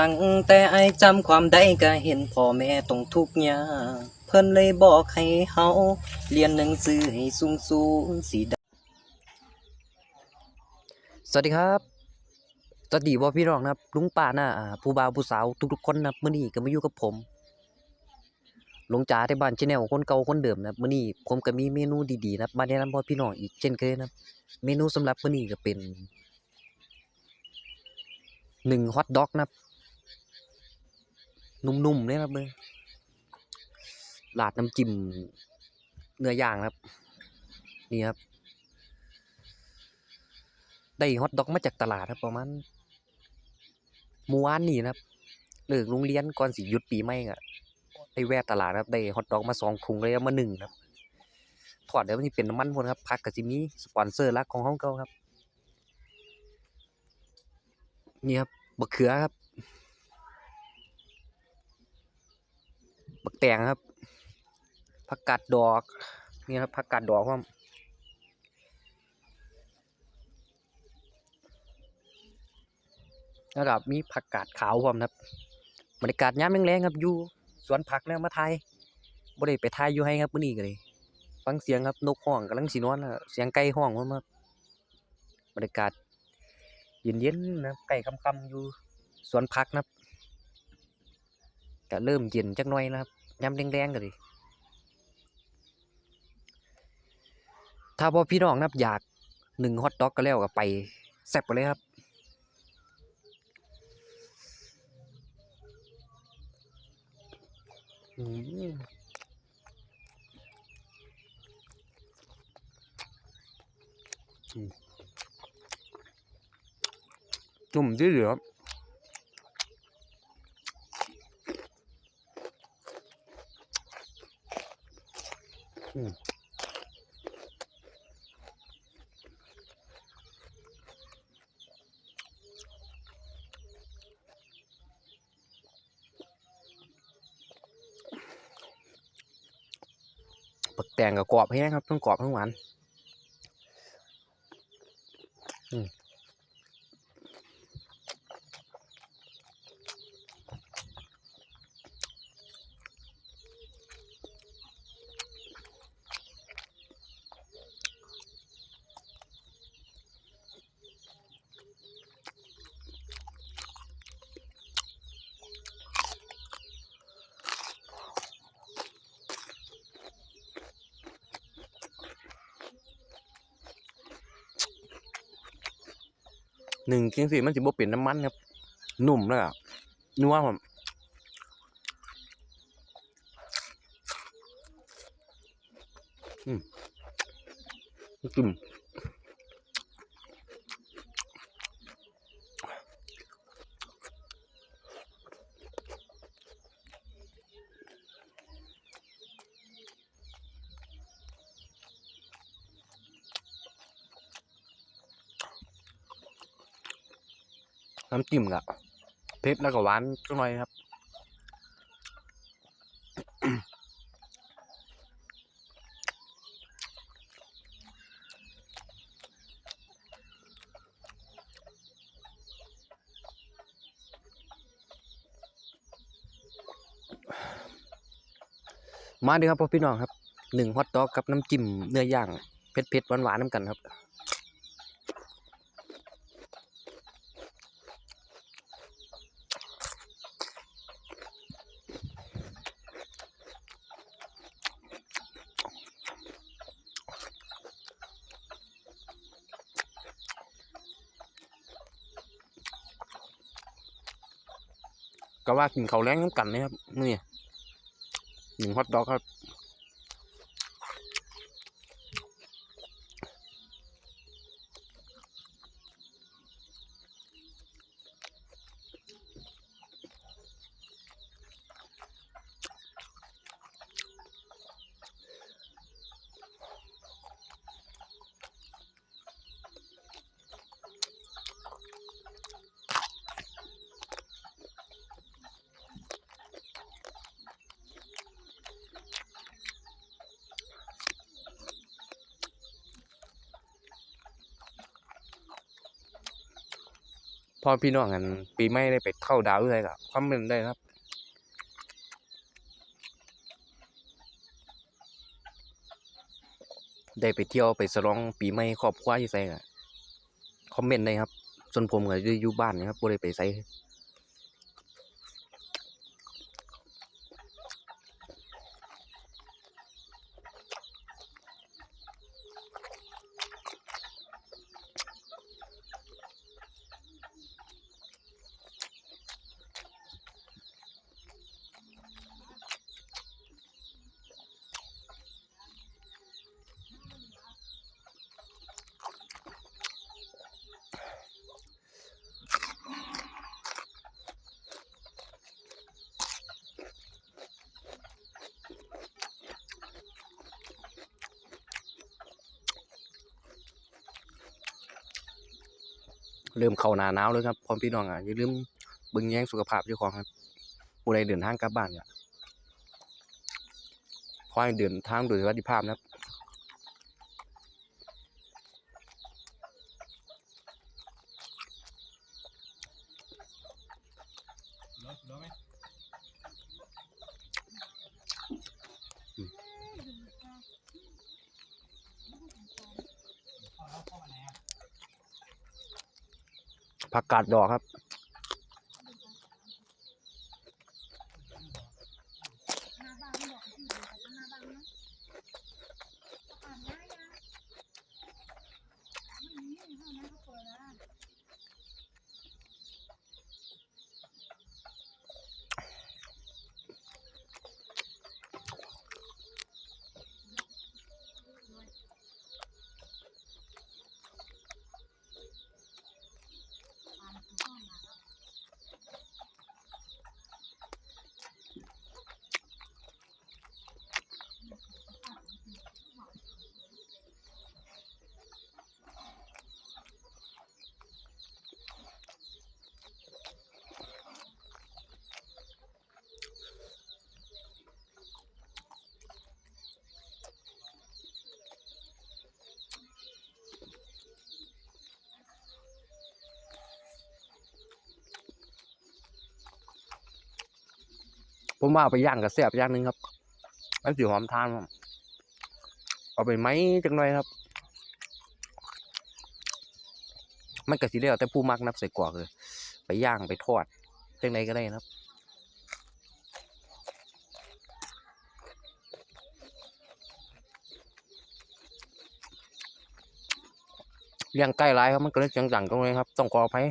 ั้งแต่ไอจำความได้ก็เห็นพ่อแม่ต้องทุกข์ยากเพิ่นเลยบอกให้เฮาเรียนหนังสือให้สูงสูงสิได้สวัสดีครับสวัสดีบ่พี่น้องนะครับลุงป้าน้าผู้บ่าวผู้สาวทุกๆคนนะครับมื้อนี้ก็มาอยู่กับผมหลวงจ๋าที่บ้านชแนลคนเก่าคนเดิมนะครับมื้อนี้ผมก็มีเมนูดีๆนะครับมาแนะนำพ่อพี่น้องอีกเช่นเคยนะครับเมนูสำหรับมื้อนี้ก็เป็นหนึ่งฮอทดอกนะครับ นุ่มๆเลยครับเบอลาดน้ำจิ้มเนื้อย่างครับ นี่ครับ ได้ฮอทดอกมาจากตลาดครับ ประมาณเมื่อวานนี่นะครับเลิกโรงเรียนก่อนสิหยุดปีใหม่ก็ได้แวะตลาดครับได้ฮอทดอกมาสองถุงเลยมาหนึ่งครับทอดเดี๋ยวมันสิเป็นน้ำมันพนครับพักกับจิมีสปอนเซอร์หลักของห้องเก่าครับ นี่ครับบักเขือครับ บักแตงครับผักกาดดอกนี่ครับผักกาดดอกพร้อมแล้วก็มีผักกาดขาวพร้อมครับบรรยากาศยามแรงๆครับอยู่สวนผักแล้วมาถ่ายบ่ได้ไปถ่ายอยู่ให้ครับมื้อนี้ก็เลยฟังเสียงครับนกฮ้องกำลังสินอนแล้วเสียงไก่ฮ้องมครับบรรยากาศเย็นๆนะไก่คำๆอยู่สวนผักนะครับก็เริ่มเย็นจักหน่อยนะครับ ยำแดงๆกันดิถ้าพอพี่น้องนับอยากหนึ่งฮอตด็อกก็แล้วก็ไปแซ่บไปเลยครับ อืมจุ่มที่เหลือ ปักแตงกับกรอบแห้งครับทั้งกรอบทั้งหวานอืม หนึ่งกินสิมันสิบเป็นน้ำมันครับหนุ่มเลยอะนัวผมอืมจุ่มน้ น้ำจิ้มกะเผ็ดแล้วก็หวานจังหน่อยครับมาดีครับพ่อพี่น้องครับหนึ่งฮอตดอกกับน้ำจิ้มเนื้อย่างเผ็ดเผ็ดหวานหวานๆน้ำกันครับ ก็ว่ากินเขาแรงน้ำกันนะครับนี่หนึ่งฮอตดอกครับ พ่อพี่น้องกันปีใหม่ได้ไปเข้าดาวด้วยก็คอมเมนต์ได้ครับได้ไปเที่ยวไปสร้องปีใหม่ครอบครัวอยู่ไสก็คอมเมนต์ได้ครับ ส่วนผมก็อยู่อยู่บ้านนะครับบ่ได้ไปไส เริ่มเข้าหนาหนาวแล้วครับพ่อพี่น้องอะอย่าลืมบึงแยงสุขภาพเจ้าของครับผู้ใดเดินทางกลับบ้านก็ขอให้เดินทางโดยสวัสดิภาพนะครับ ผักกาดดอกครับ ผมว่าไปย่างกับแซ่บอย่างหนึงครับมันสิหอมทานครับเอาไปไหมจังหน่อยครับ มันก็สิแล้วแต่ผู้มักนับใส่กรอกเลยไปย่างไปทอดจังไดก็ได้นะครับเลี้ยงใกล้ไรครับมันก็เลยเสียงดังตรงนี้ครับ ต้องขออภัย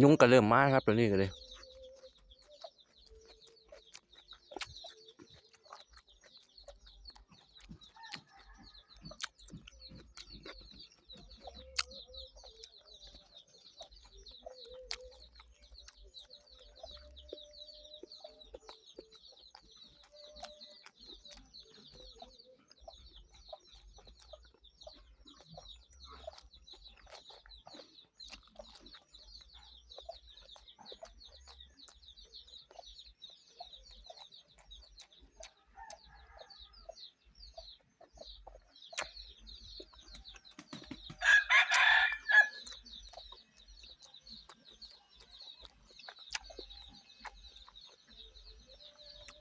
ยุงก็เริ่มมาครับตัวนี้ก็เลย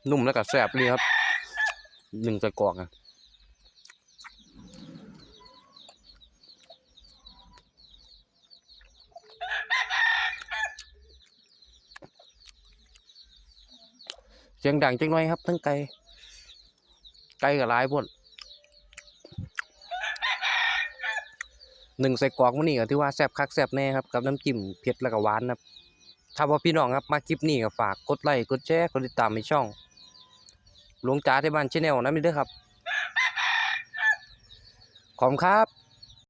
นุ่มแล้วก็แซ่บเลยครับหนึ่งใส่กรอกอะเสียงดังจังหน่อยครับ ทั้งไก่ไก่กับลายพวดหนึ่งใส่กรอกมันนี่ก็ถือว่าแซ่บคักแซ่บแน่ครับกับน้ำจิ้มเผ็ดแล้วก็หวานครับถ้าว่าพี่น้องครับมาคลิปนี้ก็ฝากกดไลค์กดแชร์กดติดตามในช่อง หลวงจ๋าที่บ้านชแนลนะมิเด้อครับ ขอบคุณครับ